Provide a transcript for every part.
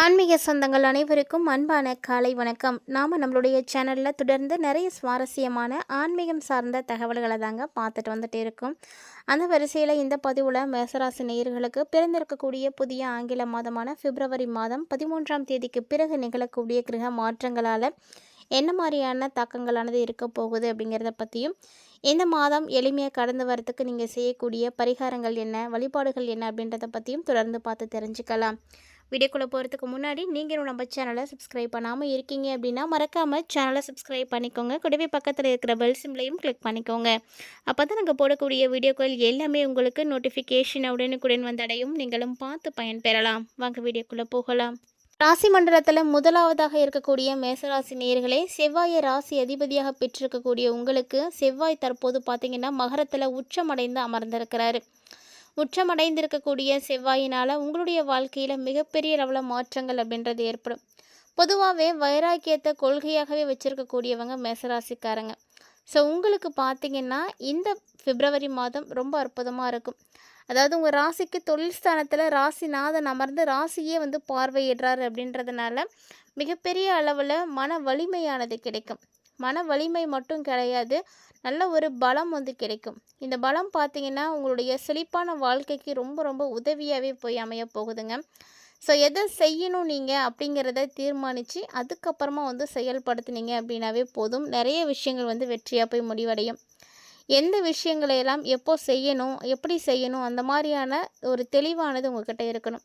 ஆன்மீக சொந்தங்கள் அனைவருக்கும் அன்பான காலை வணக்கம். நாம் நம்மளுடைய சேனலில் தொடர்ந்து நிறைய சுவாரஸ்யமான ஆன்மீகம் சார்ந்த தகவல்களை தாங்க பார்த்துட்டு வந்துட்டு இருக்கோம். அந்த வரிசையில் இந்த பதிவில் மேசராசி நேயர்களுக்கு பிறந்திருக்கக்கூடிய புதிய ஆங்கில மாதமான பிப்ரவரி மாதம் பதிமூன்றாம் தேதிக்கு பிறகு நிகழக்கூடிய கிரக மாற்றங்களால் என்ன மாதிரியான தாக்கங்களானது இருக்க போகுது அப்படிங்கிறத பற்றியும் இந்த மாதம் எளிமையாக கடந்து வரத்துக்கு நீங்கள் செய்யக்கூடிய பரிகாரங்கள் என்ன வழிபாடுகள் என்ன அப்படின்றத பற்றியும் தொடர்ந்து பார்த்து தெரிஞ்சுக்கலாம். வீடியோக்குள்ளே போகிறதுக்கு முன்னாடி நீங்களும் நம்ம சேனலை சப்ஸ்கிரைப் பண்ணாமல் இருக்கீங்க அப்படின்னா மறக்காமல் சேனலை சப்ஸ்கிரைப் பண்ணிக்கோங்க. கூடவே பக்கத்தில் இருக்கிற பெல் சிம்லையும் கிளிக் பண்ணிக்கோங்க. அப்போ தான் நாங்கள் போடக்கூடிய வீடியோக்கள் எல்லாமே உங்களுக்கு நோட்டிஃபிகேஷன் உடனுக்குடன் வந்தடையும் நீங்களும் பார்த்து பயன்பெறலாம். வாங்க வீடியோக்குள்ளே போகலாம். ராசி மண்டலத்தில் முதலாவதாக இருக்கக்கூடிய மேசராசி நேர்களே செவ்வாயை ராசி அதிபதியாக பெற்றிருக்கக்கூடிய உங்களுக்கு செவ்வாய் தற்போது பார்த்தீங்கன்னா மகரத்தில் உச்சமடைந்து அமர்ந்திருக்கிறாரு. முற்றமடைந்திருக்கக்கூடிய செவ்வாயினால் உங்களுடைய வாழ்க்கையில் மிகப்பெரிய அளவில் மாற்றங்கள் அப்படின்றது ஏற்படும். பொதுவாகவே வைராக்கியத்தை கொள்கையாகவே வச்சுருக்கக்கூடியவங்க மேசராசிக்காரங்க. ஸோ உங்களுக்கு பார்த்தீங்கன்னா இந்த பிப்ரவரி மாதம் ரொம்ப அற்புதமாக இருக்கும். அதாவது உங்கள் ராசிக்கு தொழில் ஸ்தானத்தில் ராசிநாதன் அமர்ந்து ராசியே வந்து பார்வையிடுறாரு அப்படின்றதுனால மிகப்பெரிய அளவில் மன வலிமையானது கிடைக்கும். மன வலிமை மட்டும் கிடையாது நல்ல ஒரு பலம் வந்து கிடைக்கும். இந்த பலம் பார்த்தீங்கன்னா உங்களுடைய செழிப்பான வாழ்க்கைக்கு ரொம்ப ரொம்ப உதவியாகவே போய் அமைய போகுதுங்க. ஸோ எதை செய்யணும் நீங்கள் அப்படிங்கிறத தீர்மானித்து அதுக்கப்புறமா வந்து செயல்படுத்துனீங்க அப்படின்னாவே போதும். நிறைய விஷயங்கள் வந்து வெற்றியாக போய் முடிவடையும். எந்த விஷயங்களையெல்லாம் எப்போ செய்யணும் எப்படி செய்யணும் அந்த மாதிரியான ஒரு தெளிவானது உங்கள்கிட்ட இருக்கணும்.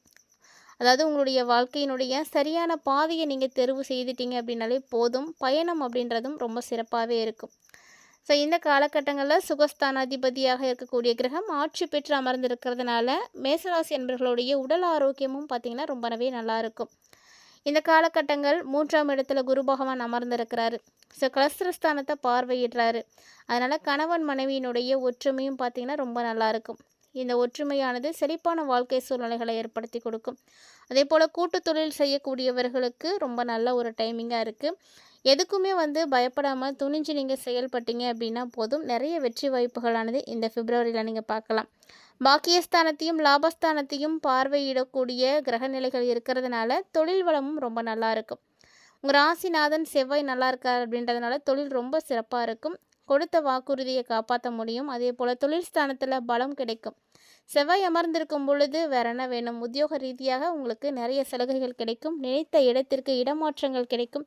அதாவது உங்களுடைய வாழ்க்கையினுடைய சரியான பாதையை நீங்கள் தெரிவு செய்துட்டீங்க அப்படின்னாலே போதும். பயணம் அப்படின்றதும் ரொம்ப சிறப்பாகவே இருக்கும். ஸோ இந்த காலகட்டங்களில் சுகஸ்தானாதிபதியாக இருக்கக்கூடிய கிரகம் ஆட்சி பெற்று அமர்ந்திருக்கிறதுனால மேசராசி என்பர்களுடைய உடல் ஆரோக்கியமும் பார்த்திங்கன்னா ரொம்பவே நல்லாயிருக்கும் இந்த காலகட்டங்கள் மூன்றாம் இடத்துல குரு பகவான் அமர்ந்திருக்கிறாரு. ஸோ கலஸ்திரஸ்தானத்தை பார்வையிடுறாரு. அதனால் கணவன் மனைவியினுடைய ஒற்றுமையும் பார்த்திங்கன்னா ரொம்ப நல்லாயிருக்கும் இந்த ஒற்றுமையானது செழிப்பான வாழ்க்கை சூழ்நிலைகளை ஏற்படுத்தி கொடுக்கும். அதே போல் கூட்டு தொழில் செய்யக்கூடியவர்களுக்கு ரொம்ப நல்ல ஒரு டைமிங்காக இருக்குது எதுக்குமே வந்து பயப்படாமல் துணிஞ்சு நீங்கள் செயல்பட்டீங்க அப்படின்னா போதும். நிறைய வெற்றி வாய்ப்புகளானது இந்த பிப்ரவரியில் நீங்கள் பார்க்கலாம். பாக்கியஸ்தானத்தையும் லாபஸ்தானத்தையும் பார்வையிடக்கூடிய கிரகநிலைகள் இருக்கிறதுனால தொழில் வளமும் ரொம்ப நல்லா இருக்கும். உங்கள் ராசிநாதன் செவ்வாய் நல்லா இருக்கார் அப்படின்றதுனால தொழில் ரொம்ப சிறப்பாக இருக்கும். கொடுத்த வாக்குறுதியை காப்பாற்ற முடியும். அதே போல் தொழில் ஸ்தானத்தில் பலம் கிடைக்கும். செவ்வாய் அமர்ந்திருக்கும் பொழுது வேற என்ன வேணும்? உத்தியோக ரீதியாக உங்களுக்கு நிறைய சலுகைகள் கிடைக்கும். நினைத்த இடத்திற்கு இடமாற்றங்கள் கிடைக்கும்.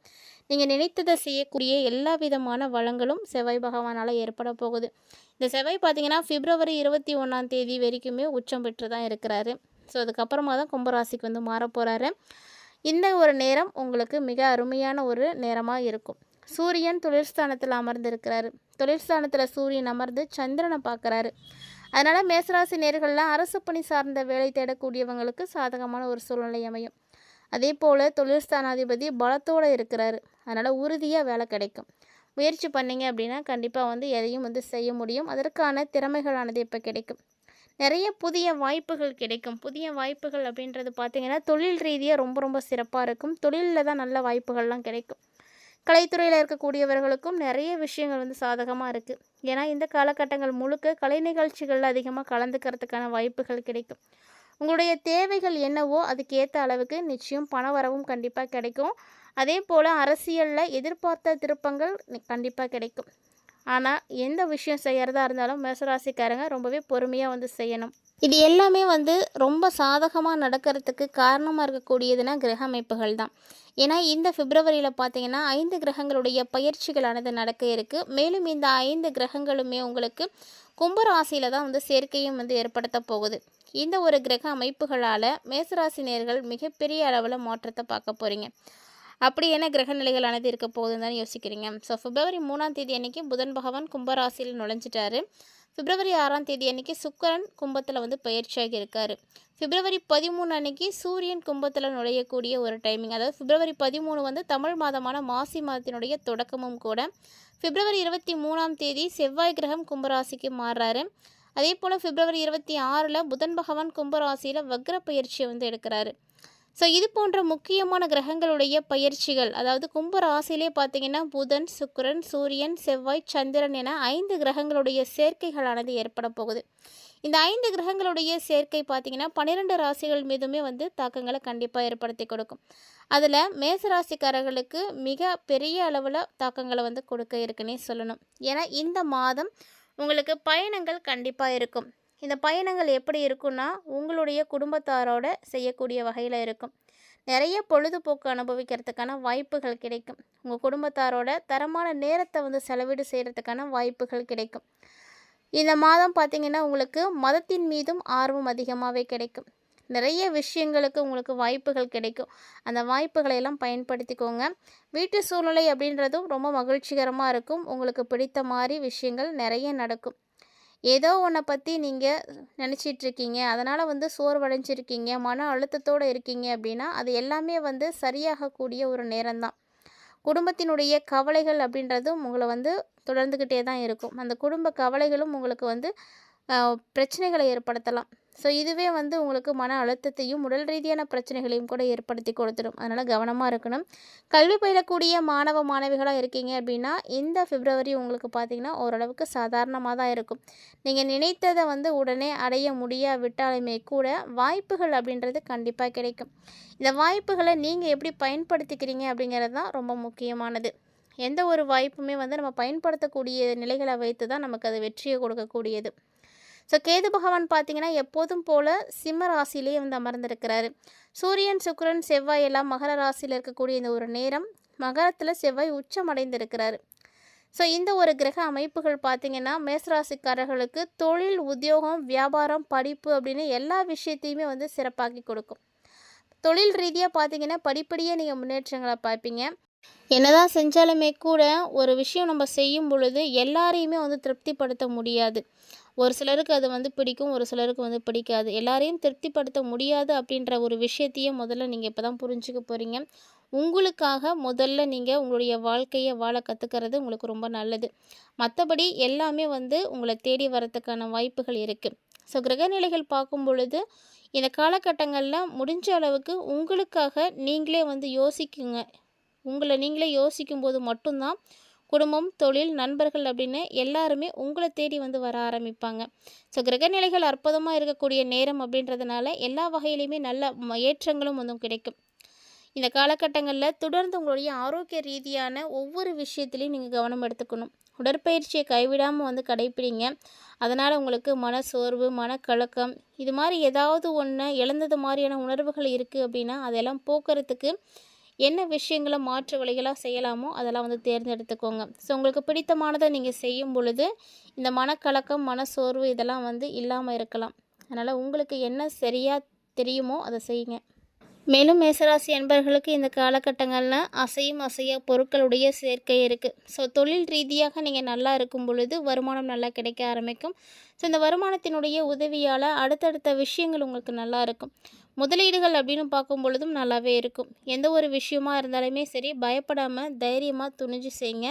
நீங்கள் நினைத்ததை செய்யக்கூடிய எல்லா விதமான வளங்களும் செவ்வாய் பகவானால் ஏற்பட போகுது. இந்த செவ்வாய் பார்த்தீங்கன்னா பிப்ரவரி இருபத்தி ஒன்றாம் தேதி வரைக்குமே உச்சம் பெற்று தான் இருக்கிறாரு. ஸோ அதுக்கப்புறமா தான் கும்பராசிக்கு வந்து மாறப்போகிறாரு இந்த ஒரு நேரம் உங்களுக்கு மிக அருமையான ஒரு நேரமாக இருக்கும். சூரியன் தொழிற்ஸ்தானத்தில் அமர்ந்திருக்கிறாரு. தொழிற்ஸ்தானத்தில் சூரியன் அமர்ந்து சந்திரனை பார்க்குறாரு. அதனால் மேசராசி நேர்கள்லாம் அரசு பணி சார்ந்த வேலை தேடக்கூடியவங்களுக்கு சாதகமான ஒரு சூழ்நிலை அமையும். அதே போல் தொழிற்ஸ்தானாதிபதி பலத்தோடு இருக்கிறாரு. அதனால் உறுதியாக வேலை கிடைக்கும். முயற்சி பண்ணிங்க அப்படின்னா கண்டிப்பாக வந்து எதையும் வந்து செய்ய முடியும். அதற்கான திறமைகளானது இப்போ கிடைக்கும். நிறைய புதிய வாய்ப்புகள் கிடைக்கும். புதிய வாய்ப்புகள் அப்படின்றது பார்த்திங்கன்னா தொழில் ரீதியாக ரொம்ப ரொம்ப சிறப்பாக இருக்கும். தொழிலில் தான் நல்ல வாய்ப்புகள்லாம் கிடைக்கும். கலைத்துறையில் இருக்கக்கூடியவர்களுக்கும் நிறைய விஷயங்கள் வந்து சாதகமாக இருக்குது ஏன்னா இந்த காலகட்டங்கள் முழுக்க கலை நிகழ்ச்சிகளில் அதிகமாக கலந்துக்கிறதுக்கான வாய்ப்புகள் கிடைக்கும். உங்களுடைய தேவைகள் என்னவோ அதுக்கேற்ற அளவுக்கு நிச்சயம் பண வரவும் கண்டிப்பாக கிடைக்கும். அதே போல் அரசியலில் எதிர்பார்த்த திருப்பங்கள் கண்டிப்பாக கிடைக்கும். ஆனால் எந்த விஷயம் செய்கிறதா இருந்தாலும் மேசராசிக்காரங்க ரொம்பவே பொறுமையாக வந்து செய்யணும். இது எல்லாமே வந்து ரொம்ப சாதகமாக நடக்கிறதுக்கு காரணமாக இருக்கக்கூடியதுன்னா கிரக அமைப்புகள் தான். ஏன்னா இந்த பிப்ரவரியில் பார்த்தீங்கன்னா ஐந்து கிரகங்களுடைய பயிற்சிகளானது நடக்க இருக்குது மேலும் இந்த ஐந்து கிரகங்களுமே உங்களுக்கு கும்பராசியில் தான் வந்து சேர்க்கையும் வந்து ஏற்படுத்த போகுது. இந்த ஒரு கிரக அமைப்புகளால் மேசராசினியர்கள் மிகப்பெரிய அளவில் மாற்றத்தை பார்க்க போகிறீங்க அப்படி என்ன கிரக நிலைகளானது இருக்க போகுதுன்னு தான் யோசிக்கிறீங்க. ஸோ பிப்ரவரி மூணாம் தேதி அன்னைக்கு புதன் பகவான் கும்பராசியில் நுழைஞ்சிட்டாரு. பிப்ரவரி ஆறாம் தேதி அன்னைக்கு சுக்கரன் கும்பத்தில் வந்து பயிற்சியாகி இருக்கார். பிப்ரவரி பதிமூணு அன்னைக்கு சூரியன் கும்பத்தில் நுழையக்கூடிய ஒரு டைமிங் அதாவது பிப்ரவரி பதிமூணு வந்து தமிழ் மாதமான மாசி மாதத்தினுடைய தொடக்கமும் கூட. பிப்ரவரி இருபத்தி மூணாம் தேதி செவ்வாய் கிரகம் கும்பராசிக்கு மாறுறாரு. அதே போல் பிப்ரவரி இருபத்தி ஆறில் புதன் பகவான் கும்பராசியில் வக்ர பயிற்சியை வந்து எடுக்கிறாரு. ஸோ இது போன்ற முக்கியமான கிரகங்களுடைய பயிற்சிகள் அதாவது கும்ப ராசியிலே பார்த்தீங்கன்னா புதன் சுக்கரன் சூரியன் செவ்வாய் சந்திரன் என ஐந்து கிரகங்களுடைய சேர்க்கைகளானது ஏற்பட போகுது. இந்த ஐந்து கிரகங்களுடைய சேர்க்கை பார்த்திங்கன்னா பன்னிரெண்டு ராசிகள் மீதுமே வந்து தாக்கங்களை கண்டிப்பாக ஏற்படுத்தி கொடுக்கும். அதில் மேசராசிக்காரர்களுக்கு மிக பெரிய அளவில் தாக்கங்களை வந்து கொடுக்க இருக்குன்னே சொல்லணும். ஏன்னா இந்த மாதம் உங்களுக்கு பயணங்கள் கண்டிப்பாக இருக்கும். இந்த பயணங்கள் எப்படி இருக்குன்னா உங்களுடைய குடும்பத்தாரோட செய்யக்கூடிய வகையில் இருக்கும். நிறைய பொழுதுபோக்கு அனுபவிக்கிறதுக்கான வாய்ப்புகள் கிடைக்கும். உங்கள் குடும்பத்தாரோட தரமான நேரத்தை வந்து செலவீடு செய்கிறதுக்கான வாய்ப்புகள் கிடைக்கும். இந்த மாதம் பார்த்திங்கன்னா உங்களுக்கு மதத்தின் மீதும் ஆர்வம் அதிகமாகவே கிடைக்கும். நிறைய விஷயங்களுக்கு உங்களுக்கு வாய்ப்புகள் கிடைக்கும். அந்த வாய்ப்புகளை எல்லாம் பயன்படுத்திக்கோங்க. வீட்டு சூழ்நிலை அப்படின்றதும் ரொம்ப மகிழ்ச்சிகரமாக இருக்கும். உங்களுக்கு பிடித்த மாதிரி விஷயங்கள் நிறைய நடக்கும். ஏதோ ஒன்றை பற்றி நீங்கள் நினச்சிட்ருக்கீங்க. அதனால் வந்து சோர்வடைஞ்சிருக்கீங்க. மன அழுத்தத்தோடு இருக்கீங்க அப்படின்னா அது எல்லாமே வந்து சரியாகக்கூடிய ஒரு நேரம்தான் குடும்பத்தினுடைய கவலைகள் அப்படின்றதும் உங்களை வந்து தொடர்ந்துக்கிட்டே தான் இருக்கும். அந்த குடும்ப கவலைகளும் உங்களுக்கு வந்து பிரச்சனைகளை ஏற்படுத்தலாம். ஸோ இதுவே வந்து உங்களுக்கு மன அழுத்தத்தையும் உடல் ரீதியான பிரச்சனைகளையும் கூட ஏற்படுத்தி கொடுத்துடும் அதனால் கவனமாக இருக்கணும். கல்வி பயிலக்கூடிய மாணவ மாணவிகளாக இருக்கீங்க அப்படின்னா இந்த பிப்ரவரி உங்களுக்கு பார்த்திங்கன்னா ஓரளவுக்கு சாதாரணமாக தான் இருக்கும். நீங்கள் நினைத்ததை வந்து உடனே அடைய முடியாவிட்டாலுமே கூட வாய்ப்புகள் அப்படின்றது கண்டிப்பாக கிடைக்கும். இந்த வாய்ப்புகளை நீங்கள் எப்படி பயன்படுத்திக்கிறீங்க அப்படிங்கிறது தான் ரொம்ப முக்கியமானது. எந்த ஒரு வாய்ப்புமே வந்து நம்ம பயன்படுத்தக்கூடிய நிலைகளை வைத்து தான் நமக்கு அது வெற்றியை கொடுக்கக்கூடியது. ஸோ கேது பகவான் பார்த்தீங்கன்னா எப்போதும் போல் சிம்ம ராசியிலேயே வந்து அமர்ந்திருக்கிறாரு. சூரியன் சுக்கரன் செவ்வாய் எல்லாம் மகர ராசியில் இருக்கக்கூடிய இந்த ஒரு நேரம் மகரத்தில் செவ்வாய் உச்சமடைந்திருக்கிறாரு. ஸோ இந்த ஒரு கிரக அமைப்புகள் பார்த்திங்கன்னா மேசராசிக்காரர்களுக்கு தொழில் உத்தியோகம் வியாபாரம் படிப்பு அப்படின்னு எல்லா விஷயத்தையுமே வந்து சிறப்பாக்கி கொடுக்கும். தொழில் ரீதியாக பார்த்தீங்கன்னா படிப்படியாக நீங்கள் முன்னேற்றங்களை பார்ப்பீங்க. என்னதான் செஞ்சாலுமே கூட ஒரு விஷயம் நம்ம செய்யும் பொழுது எல்லாரையுமே வந்து திருப்திப்படுத்த முடியாது. ஒரு சிலருக்கு அது வந்து பிடிக்கும் ஒரு சிலருக்கு வந்து பிடிக்காது. எல்லாரையும் திருப்திப்படுத்த முடியாது அப்படின்ற ஒரு விஷயத்தையே முதல்ல நீங்கள் இப்போ தான் புரிஞ்சுக்க போகிறீங்க உங்களுக்காக முதல்ல நீங்கள் உங்களுடைய வாழ்க்கையை வாழ கற்றுக்கிறது உங்களுக்கு ரொம்ப நல்லது. மற்றபடி எல்லாமே வந்து உங்களை தேடி வரத்துக்கான வாய்ப்புகள் இருக்குது ஸோ கிரகநிலைகள் பார்க்கும் பொழுது இந்த காலகட்டங்களில் முடிஞ்ச அளவுக்கு உங்களுக்காக நீங்களே வந்து யோசிக்குங்க. உங்களை நீங்களே யோசிக்கும் போது மட்டும்தான் குடும்பம் தொழில் நண்பர்கள் அப்படின்னு எல்லாருமே உங்களை தேடி வந்து வர ஆரம்பிப்பாங்க. ஸோ கிரகநிலைகள் அற்புதமாக இருக்கக்கூடிய நேரம் அப்படின்றதுனால எல்லா வகையிலையுமே நல்ல ஏற்றங்களும் வந்து கிடைக்கும். இந்த காலகட்டங்களில் தொடர்ந்து உங்களுடைய ஆரோக்கிய ரீதியான ஒவ்வொரு விஷயத்துலையும் நீங்கள் கவனம் எடுத்துக்கணும். உடற்பயிற்சியை கைவிடாமல் வந்து கடைப்பிடிங்க. அதனால் உங்களுக்கு மன சோர்வு மனக்கலக்கம் இது மாதிரி ஏதாவது ஒன்று இழந்தது மாதிரியான உணர்வுகள் இருக்குது அப்படின்னா அதெல்லாம் போக்குறதுக்கு என்ன விஷயங்களை மாற்று வழிகளாக செய்யலாமோ அதெல்லாம் வந்து தேர்ந்தெடுத்துக்கோங்க. ஸோ உங்களுக்கு பிடித்தமானதை நீங்கள் செய்யும் பொழுது இந்த மனக்கலக்கம் மனசோர்வு இதெல்லாம் வந்து இல்லாமல் இருக்கலாம். அதனால் உங்களுக்கு என்ன சரியாக தெரியுமோ அதை செய்யுங்க. மேலும் மேசராசி அன்பர்களுக்கு இந்த காலகட்டங்களில் அசையும் அசையா பொருட்களுடைய சேர்க்கை இருக்குது ஸோ தொழில் ரீதியாக நீங்கள் நல்லா இருக்கும் பொழுது வருமானம் நல்லா கிடைக்க ஆரம்பிக்கும். ஸோ இந்த வருமானத்தினுடைய உதவியால் அடுத்தடுத்த விஷயங்கள் உங்களுக்கு நல்லா இருக்கும். முதலீடுகள் அப்படின்னு பார்க்கும் பொழுதும் நல்லாவே இருக்கும். எந்த ஒரு விஷயமா இருந்தாலுமே சரி பயப்படாமல் தைரியமாக துணிஞ்சு செய்யுங்க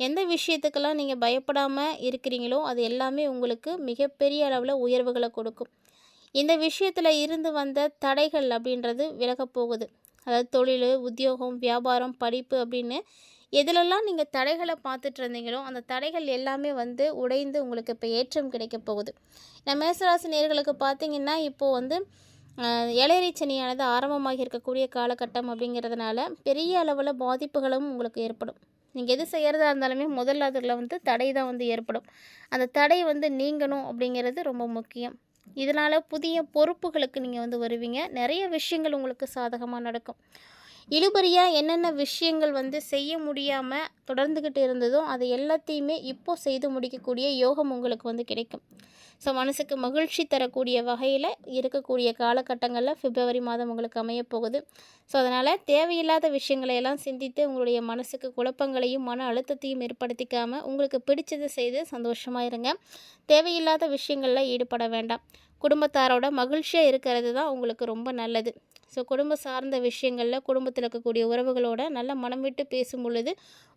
எந்த விஷயத்துக்கெல்லாம் நீங்கள் பயப்படாமல் இருக்கிறீங்களோ அது எல்லாமே உங்களுக்கு மிகப்பெரிய அளவில் உயர்வுகளை கொடுக்கும். இந்த விஷயத்தில் இருந்து வந்த தடைகள் அப்படின்றது விலகப் போகுது. அதாவது தொழில் உத்தியோகம் வியாபாரம் படிப்பு அப்படின்னு எதிலெல்லாம் நீங்கள் தடைகளை பார்த்துட்டு இருந்தீங்களோ அந்த தடைகள் எல்லாமே வந்து உடைந்து உங்களுக்கு இப்போ ஏற்றம் கிடைக்க போகுது. நம்ம மேசராசி நேர்களுக்கு பார்த்தீங்கன்னா இப்போது வந்து ஏழரை சனியானது ஆரம்பமாகி இருக்கக்கூடிய காலகட்டம் அப்படிங்கிறதுனால பெரிய அளவில் பாதிப்புகளும் உங்களுக்கு ஏற்படும். நீங்கள் எது செய்கிறதா இருந்தாலுமே முதல்ல அதில் வந்து தடை தான் வந்து ஏற்படும். அந்த தடை வந்து நீங்கணும் அப்படிங்கிறது ரொம்ப முக்கியம். இதனால் புதிய பொறுப்புகளுக்கு நீங்கள் வந்து வருவீங்க. நிறைய விஷயங்கள் உங்களுக்கு சாதகமாக நடக்கும். இழுபறியாக என்னென்ன விஷயங்கள் வந்து செய்ய முடியாமல் தொடர்ந்துக்கிட்டு இருந்ததோ அதை எல்லாத்தையுமே இப்போது செய்து முடிக்கக்கூடிய யோகம் உங்களுக்கு வந்து கிடைக்கும். ஸோ மனசுக்கு மகிழ்ச்சி தரக்கூடிய வகையில் இருக்கக்கூடிய காலகட்டங்களில் பிப்ரவரி மாதம் உங்களுக்கு அமையப்போகுது ஸோ அதனால் தேவையில்லாத விஷயங்களை எல்லாம் சிந்தித்து உங்களுடைய மனசுக்கு குழப்பங்களையும் மன அழுத்தத்தையும் ஏற்படுத்திக்காமல் உங்களுக்கு பிடிச்சதை செய்து சந்தோஷமாக இருங்க. தேவையில்லாத விஷயங்களில் ஈடுபட வேண்டாம். குடும்பத்தாரோட மகிழ்ச்சியாக இருக்கிறது தான் உங்களுக்கு ரொம்ப நல்லது. ஸோ குடும்ப சார்ந்த விஷயங்களில் குடும்பத்தில் இருக்கக்கூடிய உறவுகளோட நல்ல மனம் விட்டு பேசும் பொழுது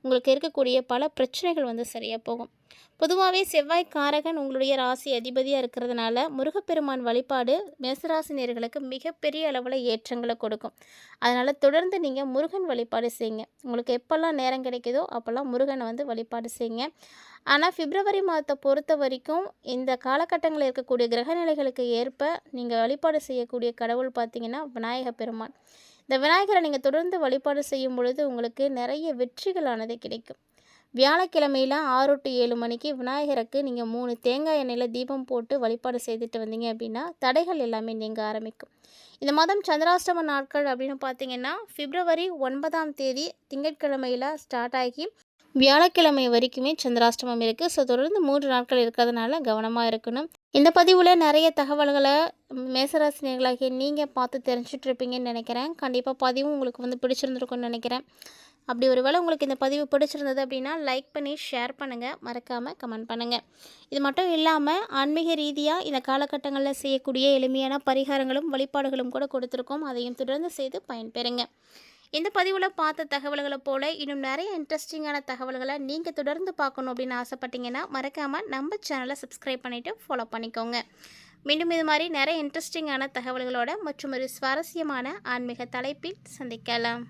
உங்களுக்கு இருக்கக்கூடிய பல பிரச்சனைகள் வந்து சரியாக போகும். பொதுவாகவே செவ்வாய் காரகன் உங்களுடைய ராசி அதிபதியாக இருக்கிறதுனால முருகப்பெருமான் வழிபாடு மேசராசினியர்களுக்கு மிகப்பெரிய அளவில் ஏற்றங்களை கொடுக்கும். அதனால் தொடர்ந்து நீங்கள் முருகன் வழிபாடு செய்யுங்க. உங்களுக்கு எப்போல்லாம் நேரம் கிடைக்குதோ அப்போல்லாம் முருகனை வந்து வழிபாடு செய்யுங்க. ஆனால் பிப்ரவரி மாதத்தை பொறுத்த வரைக்கும் இந்த காலகட்டங்களில் இருக்கக்கூடிய கிரகநிலைகளுக்கு ஏற்ப நீங்கள் வழிபாடு செய்யக்கூடிய கடவுள் பார்த்திங்கன்னா விநாயக பெருமான். இந்த விநாயகரை நீங்கள் தொடர்ந்து வழிபாடு செய்யும் பொழுது உங்களுக்கு நிறைய வெற்றிகளானது கிடைக்கும். வியாழக்கிழமையில் ஆறு டு ஏழு மணிக்கு விநாயகருக்கு நீங்கள் மூணு தேங்காய் எண்ணெயில் தீபம் போட்டு வழிபாடு செய்துட்டு வந்தீங்க அப்படின்னா தடைகள் எல்லாமே நீங்க ஆரம்பிக்கும். இந்த மாதம் சந்திராஷ்டம நாட்கள் அப்படின்னு பார்த்தீங்கன்னா பிப்ரவரி ஒன்பதாம் தேதி திங்கட்கிழமையில் ஸ்டார்ட் ஆகி வியாழக்கிழமை வரைக்குமே சந்திராஷ்டமம் இருக்குது ஸோ தொடர்ந்து மூன்று நாட்கள் இருக்கிறதுனால கவனமாக இருக்கணும். இந்த பதிவில் நிறைய தகவல்களை மேசராசினியர்களாகிய நீங்கள் பார்த்து தெரிஞ்சிட்ருப்பீங்கன்னு நினைக்கிறேன். கண்டிப்பாக பதிவும் உங்களுக்கு வந்து பிடிச்சிருந்துருக்கும்னு நினைக்கிறேன். அப்படி ஒருவேளை உங்களுக்கு இந்த பதிவு பிடிச்சிருந்தது அப்படின்னா லைக் பண்ணி ஷேர் பண்ணுங்கள் மறக்காமல் கமெண்ட் பண்ணுங்கள் இது மட்டும் இல்லாமல் ஆன்மீக ரீதியாக இந்த காலகட்டங்களில் செய்யக்கூடிய எளிமையான பரிகாரங்களும் வழிபாடுகளும் கூட கொடுத்துருக்கோம். அதையும் தொடர்ந்து செய்து பயன்பெறுங்க. இந்த பதிவில் பார்த்த தகவல்களை போல் இன்னும் நிறைய இன்ட்ரெஸ்டிங்கான தகவல்களை நீங்கள் தொடர்ந்து பார்க்கணும் அப்படின்னு ஆசைப்பட்டீங்கன்னா மறக்காமல் நம்ம சேனலை சப்ஸ்கிரைப் பண்ணிவிட்டு ஃபாலோ பண்ணிக்கோங்க. மீண்டும் இது மாதிரி நிறைய இன்ட்ரெஸ்டிங்கான தகவல்களோட மற்றும் ஒரு சுவாரஸ்யமான ஆன்மீக தலைப்பில் சந்திக்கலாம்.